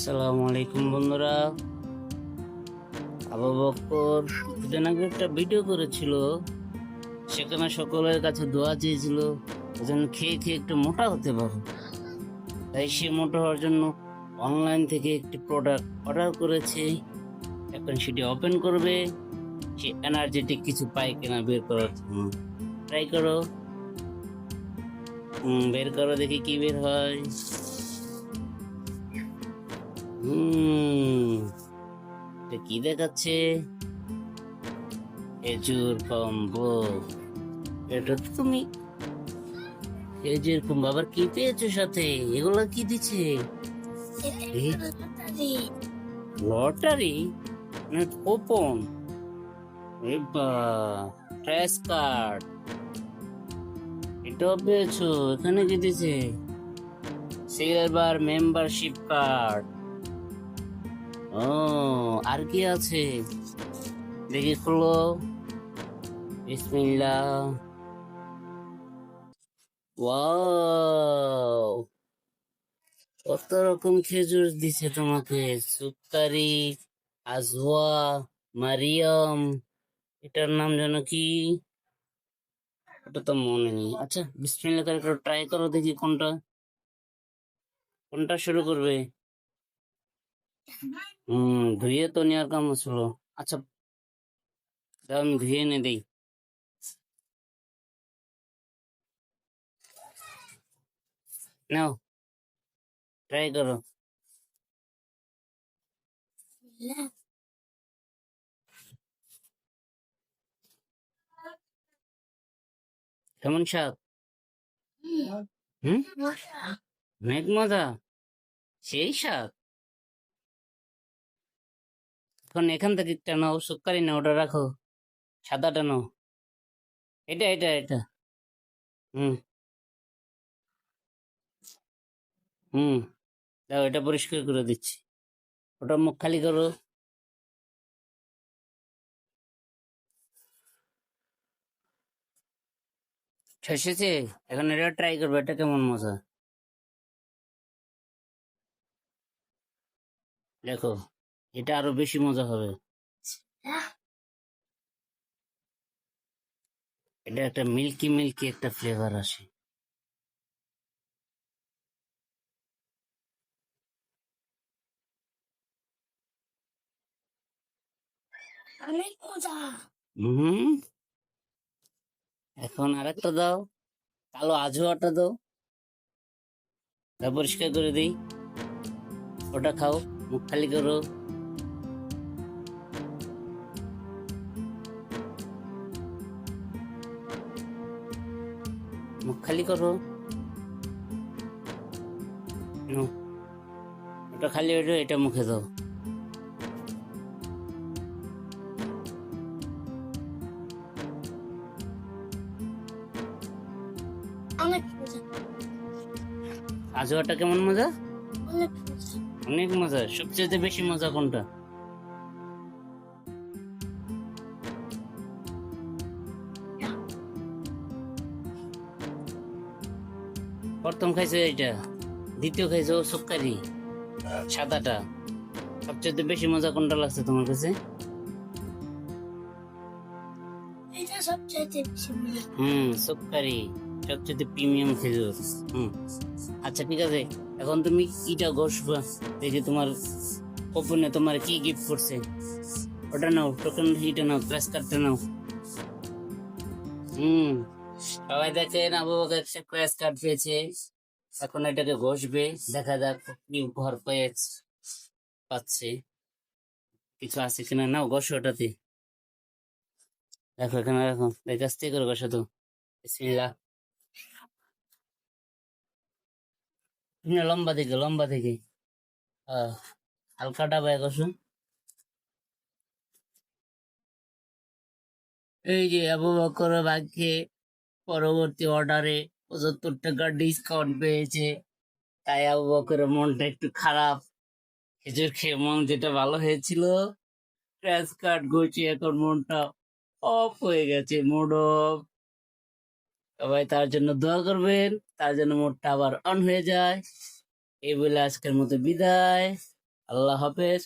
আসসালামু আলাইকুম বন্ধুরা। আবু বক্কর কিছুদিন আগে একটা ভিডিও করেছিল। সেখানে সকলের কাছে দোয়া চেয়েছিল, যেন খেয়ে খেয়ে একটু মোটা হতে পারো। তাই সে মোটা হওয়ার জন্য অনলাইন থেকে একটি প্রোডাক্ট অর্ডার করেছে। এখন সেটি ওপেন করবে। সে এনার্জেটিক কিছু পায় কিনা বের করার জন্য। ট্রাই করো। বের করো দেখি কি বের হয়। হুম। এটা কি দেখাচ্ছে? Azure combo. এটা তো তুমি খেজুর কম্বো আবার কি পেয়েছ সাথে? এগুলো কি দিচ্ছে? লটারি। ওপন ট্রেস কার্ড এটাও পেয়েছ? এখানে কি দিছে সিলভার মেম্বারশিপ কার্ড ও, আর কি আছে? দেখি খুলো। বিসমিল্লাহ। ওয়াও! কত রকম খেজুর দিছে তোমাকে? সুকারি আজওয়া মারিয়াম, এটার নাম যেন কি? ওটা তো মনে নেই। আচ্ছা বিসমিল্লাহ করে একটু ট্রাই করো দেখি কোনটা। কোনটা শুরু করবে? হুম ধুয়ে তো নেওয়ার কাম ছিল আচ্ছা আমি ধুয়ে এনে দিই। নাও ট্রাই করো। কেমন স্বাদ হুম। অনেক মজা সেই স্বাদ এখন এখান থেকে একটা নাও সুকারি না, ওটা রাখো। সাদাটা নাও এটা এটা এটা। হুম। হুম। দাও, এটা পরিষ্কার করে দিচ্ছি। ওটা মুখ খালি করো। শেষেছে? এখন এটা ট্রাই করব, এটা কেমন মজা? দেখো। এটা আরও বেশি মজা হবে। এটা একটা মিল্কি মিল্কি একটা ফ্লেভার আসে। অনেক মজা। হুম। এখন আরেকটা দাও। কালো আজোয়াটা দাও। তা পরিষ্কার করে দিই। ওটা খাও। মুখ খালি করো। খালি করো। ওটা খালি ওটা এটা মুখে দাও। অনেক মজা। আজোয়াটা কেমন মজা? অনেক মজা। অনেক মজা। সবচেয়ে বেশি মজা কোনটা? প্রথম খাইছো এটা দ্বিতীয় খাইছো সুকারি সাদাটা। সবচেয়ে বেশি মজা কোনটা লাগছে তোমার কাছে? এটা বেশি হুম সুকারি সবচেয়ে প্রিমিয়াম খেজুর হুম আচ্ছা ঠিক আছে। এখন তুমি কিটা ঘষবা দেখি তোমার ওপেনে তোমার কি গিফট করছে ওটা নাও টোকেন হিটা নাও ক্লাস কার্ডটা নাও। হুম। সবাই দেখেন আবু সে ক্লাস কার্ড পেয়েছে এখন এটাকে ঘষবে দেখা যাক কি উপহার পেয়েছে পাচ্ছে। কিছু আছে কিনা? নাও ঘষো ওটাতে। দেখো এখানে রাখো দেখে আস্তে করে ঘষো তো? বিসমিল্লাহ। না, লম্বা থেকে লম্বা থেকে আহ, হালকা ডাবায় ঘষুন এই যে আবু বকর ভাগ্যে পরবর্তী অর্ডারে পঁচাত্তর টাকা ডিসকাউন্ট পেয়েছে। তাই আবু বকরের মনটা একটু খারাপ। খেজুর খেয়ে মন যেটা ভালো হয়েছিল ক্র্যাশ কার্ড গছি এখন মনটা অফ হয়ে গেছে মুড অফ সবাই তার জন্য দোয়া করবেন, তার জন্য মোডটা আবার অন হয়ে যায়। এই বলে আজকের মতো বিদায়। আল্লাহ হাফেজ।